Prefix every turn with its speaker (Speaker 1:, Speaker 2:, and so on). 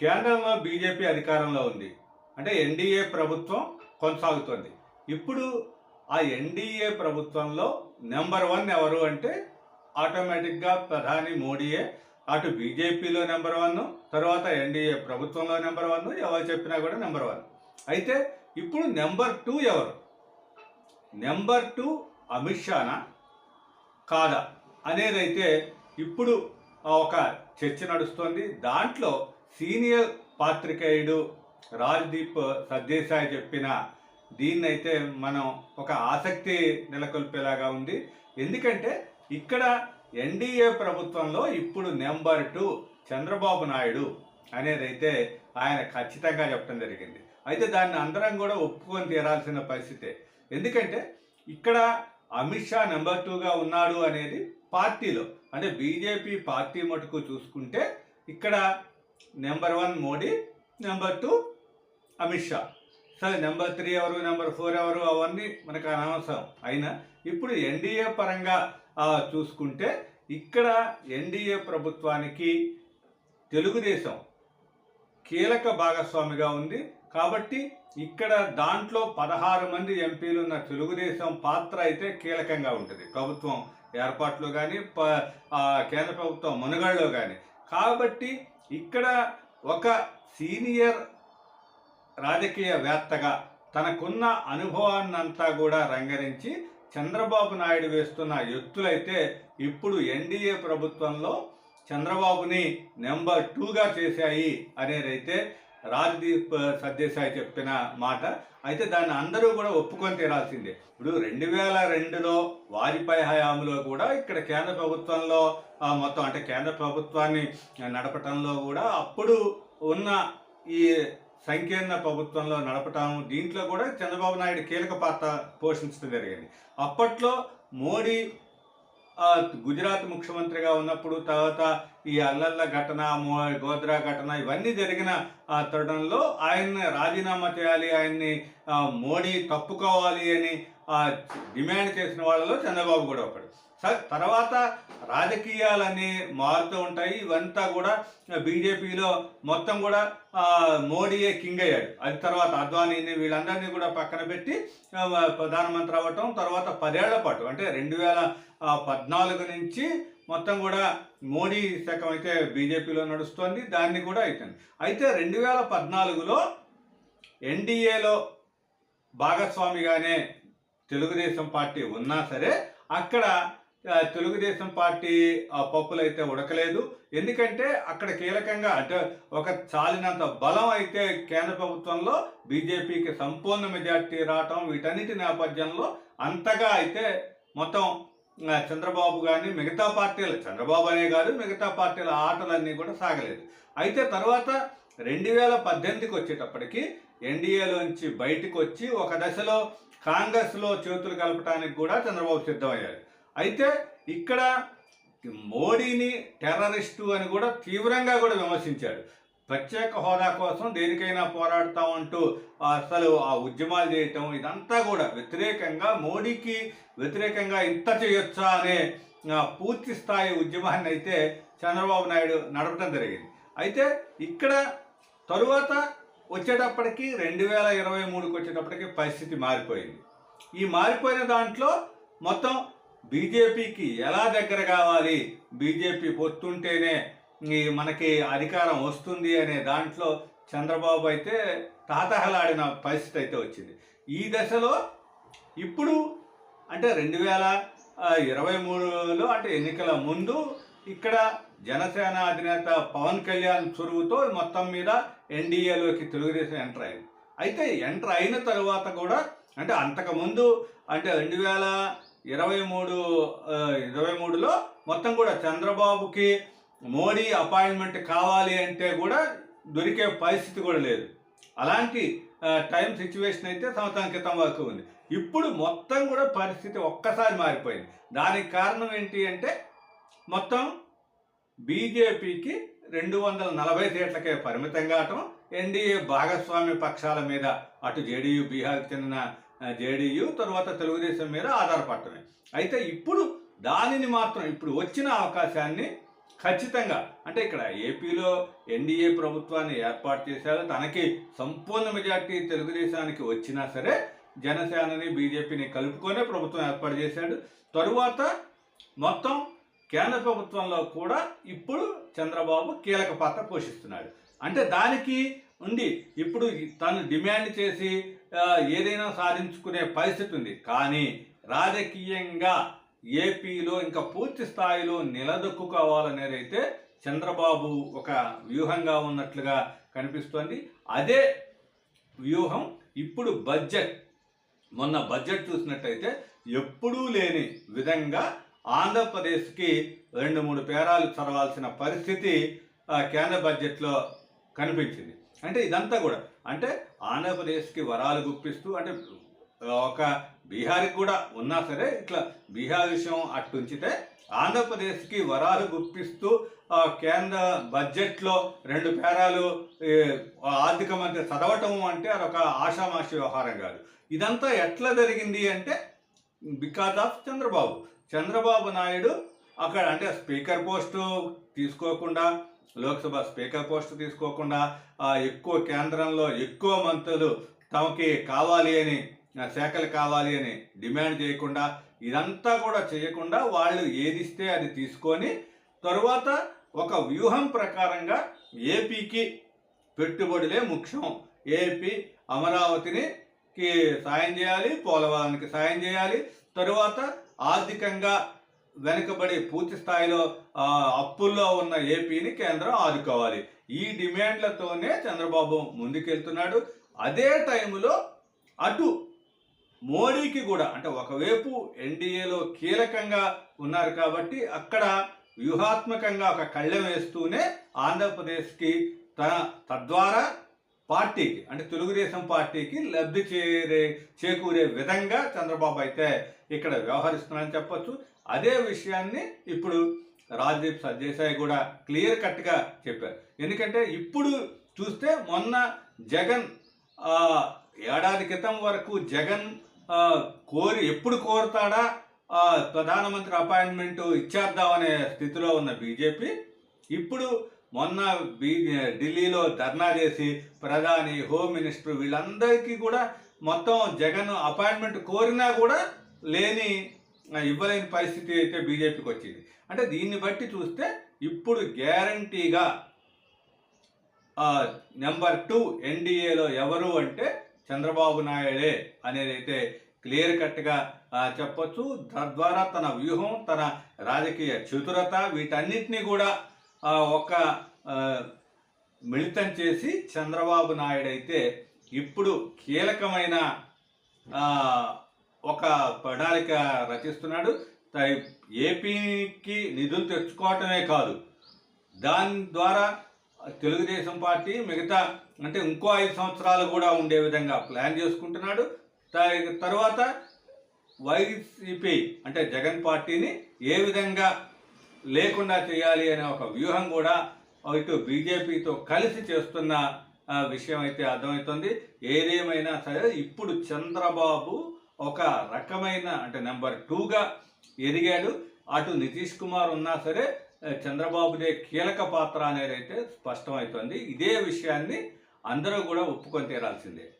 Speaker 1: కేంద్రంలో బీజేపీ అధికారంలో ఉంది. అంటే ఎన్డీఏ ప్రభుత్వం కొనసాగుతుంది. ఇప్పుడు ఆ ఎన్డీఏ ప్రభుత్వంలో నెంబర్ వన్ ఎవరు అంటే ఆటోమేటిక్గా ప్రధాని మోడీయే. అటు బీజేపీలో నెంబర్ వన్ తర్వాత ఎన్డీఏ ప్రభుత్వంలో నెంబర్ వన్ ఎవరు చెప్పినా కూడా నెంబర్ వన్. అయితే ఇప్పుడు నెంబర్ టూ ఎవరు? నెంబర్ టూ అమిత్ షానా కాదా? అనేదైతే ఇప్పుడు ఒక చర్చ నడుస్తోంది. దాంట్లో సీనియర్ పాత్రికేయుడు రాజ్దీప్ సర్దేశాయ్ చెప్పిన దీన్నైతే మనం ఒక ఆసక్తి నెలకొల్పేలాగా ఉంది. ఎందుకంటే ఇక్కడ ఎన్డీఏ ప్రభుత్వంలో ఇప్పుడు నెంబర్ టూ చంద్రబాబు నాయుడు అనేదైతే ఆయన ఖచ్చితంగా చెప్పడం జరిగింది. అయితే దాన్ని అందరం కూడా ఒప్పుకొని తీరాల్సిన పరిస్థితే. ఎందుకంటే ఇక్కడ అమిత్ షా నెంబర్ టూగా ఉన్నాడు అనేది పార్టీలో. అంటే బీజేపీ పార్టీ మటుకు చూసుకుంటే ఇక్కడ number one Modi number two Amit Shah సరే నెంబర్ త్రీ ఎవరు నెంబర్ ఫోర్ ఎవరు అవన్నీ మనకు అనవసరం. అయినా ఇప్పుడు ఎన్డీఏ పరంగా చూసుకుంటే ఇక్కడ ఎన్డీఏ ప్రభుత్వానికి తెలుగుదేశం కీలక భాగస్వామిగా ఉంది. కాబట్టి ఇక్కడ దాంట్లో పదహారు మంది ఎంపీలు ఉన్న తెలుగుదేశం పాత్ర అయితే కీలకంగా ఉంటుంది. ప్రభుత్వం ఏర్పాట్లో కానీ ప కేంద్ర ప్రభుత్వం మనుగడలో కానీ కాబట్టి ఇక్కడ ఒక సీనియర్ రాజకీయవేత్తగా తనకున్న అనుభవాన్నంతా కూడా రంగరించి చంద్రబాబు నాయుడు వేస్తున్న ఎత్తులైతే ఇప్పుడు ఎన్డీఏ ప్రభుత్వంలో చంద్రబాబుని నెంబర్ టూగా చేశాయి అనేదైతే రాజ్దీప్ సత్యసాయి చెప్పిన మాట. అయితే దాన్ని అందరూ కూడా ఒప్పుకొని తీరాల్సిందే. ఇప్పుడు రెండు వేల రెండులో వాజ్పేయి హయాంలో కూడా ఇక్కడ కేంద్ర ప్రభుత్వంలో ఆ, మొత్తం అంటే కేంద్ర ప్రభుత్వాన్ని నడపటంలో కూడా అప్పుడు ఉన్న ఈ సంకీర్ణ ప్రభుత్వంలో నడపటం దీంట్లో కూడా చంద్రబాబు నాయుడు కీలక పాత్ర పోషించడం జరిగింది. అప్పట్లో మోడీ గుజరాత్ ముఖ్యమంత్రిగా ఉన్నప్పుడు తర్వాత ఈ అల్లల్ల ఘటన గోద్రా ఘటన ఇవన్నీ జరిగిన తరుణంలో ఆయన్ని రాజీనామా చేయాలి ఆయన్ని మోడీ తప్పుకోవాలి అని డిమాండ్ చేసిన వాళ్ళలో చంద్రబాబు కూడా ఒకడు. తర్వాత రాజకీయాలన్నీ మారుతూ ఉంటాయి. ఇవంతా కూడా బీజేపీలో మొత్తం కూడా మోడీయే కింగ్ అయ్యాడు. అది తర్వాత అద్వానీని వీళ్ళందరినీ కూడా పక్కన పెట్టి ప్రధానమంత్రి అవ్వటం తర్వాత పదేళ్ళ పాటు అంటే రెండు వేల పద్నాలుగు నుంచి మొత్తం కూడా మోడీ శకం అయితే బీజేపీలో నడుస్తోంది. దాన్ని కూడా అవుతుంది అయితే రెండు వేల పద్నాలుగులో ఎన్డీఏలో భాగస్వామిగానే తెలుగుదేశం పార్టీ ఉన్నా సరే అక్కడ తెలుగుదేశం పార్టీ ఆ, పప్పులు అయితే ఉడకలేదు. ఎందుకంటే అక్కడ కీలకంగా అంటే ఒక చాలినంత బలం అయితే కేంద్ర ప్రభుత్వంలో బీజేపీకి సంపూర్ణ మెజార్టీ రావటం వీటన్నిటి నేపథ్యంలో అంతగా అయితే మొత్తం చంద్రబాబు కానీ మిగతా పార్టీలు చంద్రబాబు అనే కాదు మిగతా పార్టీల ఆటలన్నీ కూడా సాగలేదు. అయితే తర్వాత రెండు వేల పద్దెనిమిదికి వచ్చేటప్పటికి ఎన్డీఏలోంచి బయటకు వచ్చి ఒక దశలో కాంగ్రెస్లో చేతులు కలపడానికి కూడా చంద్రబాబు సిద్ధమయ్యారు. అయితే ఇక్కడ మోడీని టెర్రరిస్టు అని కూడా తీవ్రంగా కూడా విమర్శించాడు. ప్రత్యేక హోదా కోసం దేనికైనా పోరాడతామంటూ అసలు ఆ ఉద్యమాలు చేయటం ఇదంతా కూడా వ్యతిరేకంగా మోడీకి వ్యతిరేకంగా ఇంత చేయొచ్చా అనే పూర్తి స్థాయి ఉద్యమాన్ని అయితే చంద్రబాబు నాయుడు నడపడం జరిగింది. అయితే ఇక్కడ తరువాత వచ్చేటప్పటికి రెండు వేల ఇరవై మూడుకి వచ్చేటప్పటికి పరిస్థితి మారిపోయింది. ఈ మారిపోయిన దాంట్లో మొత్తం బీజేపీకి ఎలా దగ్గర కావాలి? బీజేపీ పొత్తుంటేనే ఈ మనకి అధికారం వస్తుంది అనే దాంట్లో చంద్రబాబు అయితే తాతహలాడిన పరిస్థితి అయితే వచ్చింది. ఈ దశలో ఇప్పుడు అంటే రెండు వేల ఇరవై మూడులో అంటే ఎన్నికల ముందు ఇక్కడ జనసేన అధినేత పవన్ కళ్యాణ్ చొరువుతో మొత్తం మీద ఎన్డీఏలోకి తెలుగుదేశం ఎంటర్ అయింది. అయితే ఎంటర్ అయిన తరువాత కూడా అంటే అంతకుముందు అంటే రెండు వేల ఇరవై మూడు ఇరవై మూడులో మొత్తం కూడా చంద్రబాబుకి మోడీ అపాయింట్మెంట్ కావాలి అంటే కూడా దొరికే పరిస్థితి కూడా లేదు. అలాంటి టైం సిచ్యువేషన్ అయితే సంవత్సరం క్రితం వరకు ఉంది. ఇప్పుడు మొత్తం కూడా పరిస్థితి ఒక్కసారి మారిపోయింది. దానికి కారణం ఏంటి అంటే మొత్తం బీజేపీకి రెండు వందల నలభై సీట్లకే పరిమితం కావటం ఎన్డీఏ భాగస్వామ్య పక్షాల మీద అటు జేడీయూ బీహార్కి చెందిన జేడీయూ తర్వాత తెలుగుదేశం మీద ఆధారపడటమే అయితే ఇప్పుడు దానిని మాత్రం ఇప్పుడు వచ్చిన అవకాశాన్ని ఖచ్చితంగా అంటే ఇక్కడ ఏపీలో ఎన్డీఏ ప్రభుత్వాన్ని ఏర్పాటు చేశారు తనకి సంపూర్ణ మెజార్టీ తెలుగుదేశానికి వచ్చినా సరే జనసేనని బీజేపీని కలుపుకొనే ప్రభుత్వం ఏర్పాటు చేశాడు. తరువాత మొత్తం కేంద్ర ప్రభుత్వంలో కూడా ఇప్పుడు చంద్రబాబు కీలక పాత్ర పోషిస్తున్నాడు. అంటే దానికి ఉండి ఇప్పుడు తను డిమాండ్ చేసి ఏదైనా సాధించుకునే పరిస్థితి ఉంది. కానీ రాజకీయంగా ఏపీలో ఇంకా పూర్తి స్థాయిలో నిలదొక్కుకోవాలనేది అయితే చంద్రబాబు ఒక వ్యూహంగా ఉన్నట్లుగా కనిపిస్తోంది. అదే వ్యూహం ఇప్పుడు బడ్జెట్. మొన్న బడ్జెట్ చూసినట్టయితే ఎప్పుడూ లేని విధంగా ఆంధ్రప్రదేశ్కి రెండు మూడు పేరాలు చదవాల్సిన పరిస్థితి కేంద్ర బడ్జెట్లో కనిపించింది. అంటే ఇదంతా కూడా. అంటే ఆంధ్రప్రదేశ్కి వరాలు గుప్పిస్తూ అంటే ఒక బీహార్కి కూడా ఉన్నా సరే ఇట్లా బీహార్ విషయం అట్టుంచితే ఆంధ్రప్రదేశ్కి వరాలు గుప్పిస్తూ కేంద్ర బడ్జెట్లో రెండు పేరాలు ఆర్థిక మంత్రి చదవటం అంటే అదొక ఆషామాషి వ్యవహారం కాదు. ఇదంతా ఎట్లా జరిగింది అంటే బికాజ్ ఆఫ్ చంద్రబాబు. చంద్రబాబు నాయుడు అక్కడ అంటే స్పీకర్ పోస్టు తీసుకోకుండా లోక్సభ స్పీకర్ పోస్ట్ తీసుకోకుండా ఆ, ఎక్కువ కేంద్రంలో ఎక్కువ మంత్రులు తమకి కావాలి అని శాఖలు కావాలి అని డిమాండ్ చేయకుండా ఇదంతా కూడా చేయకుండా వాళ్ళు ఏది ఇస్తే అది తీసుకొని తరువాత ఒక వ్యూహం ప్రకారంగా ఏపీకి పెట్టుబడులే ముఖ్యం. ఏపీ అమరావతిని సాయం చేయాలి పోలవరానికి సాయం చేయాలి తరువాత ఆర్థికంగా వెనుకబడి పూర్తి స్థాయిలో అప్పుల్లో ఉన్న ఏపీని కేంద్రం ఆదుకోవాలి. ఈ డిమాండ్లతోనే చంద్రబాబు ముందుకెళ్తున్నాడు. అదే టైంలో అటు మోడీకి కూడా అంటే ఒకవైపు ఎన్డీఏలో కీలకంగా ఉన్నారు కాబట్టి అక్కడ వ్యూహాత్మకంగా ఒక కళ్ళెం వేస్తూనే ఆంధ్రప్రదేశ్కి తన తద్వారా పార్టీకి అంటే తెలుగుదేశం పార్టీకి లబ్ధి చేరే చేకూరే విధంగా చంద్రబాబు అయితే ఇక్కడ వ్యవహరిస్తున్నారని చెప్పొచ్చు. అదే విషయాన్ని ఇప్పుడు రాజ్దీప్ సర్దేశాయ్ కూడా క్లియర్ కట్గా చెప్పారు. ఎందుకంటే ఇప్పుడు చూస్తే మొన్న జగన్ ఏడాది క్రితం వరకు జగన్ కోరి ఎప్పుడు కోరుతాడా ప్రధానమంత్రి అపాయింట్మెంట్ ఇచ్చేద్దామనే స్థితిలో ఉన్న బీజేపీ ఇప్పుడు మొన్న బీ ఢిల్లీలో ధర్నా చేసి ప్రధాని హోమ్ మినిస్టర్ వీళ్ళందరికీ కూడా మొత్తం జగన్ అపాయింట్మెంట్ కోరినా కూడా లేని ఇవ్వలేని పరిస్థితి అయితే బీజేపీకి వచ్చింది. అంటే దీన్ని బట్టి చూస్తే ఇప్పుడు గ్యారంటీగా నెంబర్ టూ ఎన్డీఏలో ఎవరు అంటే చంద్రబాబు నాయుడే అనేది అయితే క్లియర్ కట్గా ఆ, చెప్పొచ్చు. తద్వారా తన వ్యూహం తన రాజకీయ చతురత వీటన్నిటినీ కూడా ఒక మిళితం చేసి చంద్రబాబు నాయుడు అయితే ఇప్పుడు కీలకమైన ఒక ప్రణాళిక రచిస్తున్నాడు. ఏపీకి నిధులు తెచ్చుకోవటమే కాదు దాని ద్వారా తెలుగుదేశం పార్టీ మిగతా అంటే ఇంకో ఐదు సంవత్సరాలు కూడా ఉండే విధంగా ప్లాన్ చేసుకుంటున్నాడు. తర్వాత వైసీపీ అంటే జగన్ పార్టీని ఏ విధంగా లేకుండా చేయాలి అనే ఒక వ్యూహం కూడా ఇటు బీజేపీతో కలిసి చేస్తున్న విషయం అయితే అర్థమవుతుంది. ఏదేమైనా సరే ఇప్పుడు చంద్రబాబు ఒక రకమైన అంటే నెంబర్ టూగా ఎదిగాడు. అటు నితీష్ కుమార్ ఉన్నా సరే చంద్రబాబుదే కీలక పాత్ర అనేది అయితే స్పష్టమవుతుంది. ఇదే విషయాన్ని అందరూ కూడా ఒప్పుకొని తీరాల్సిందే.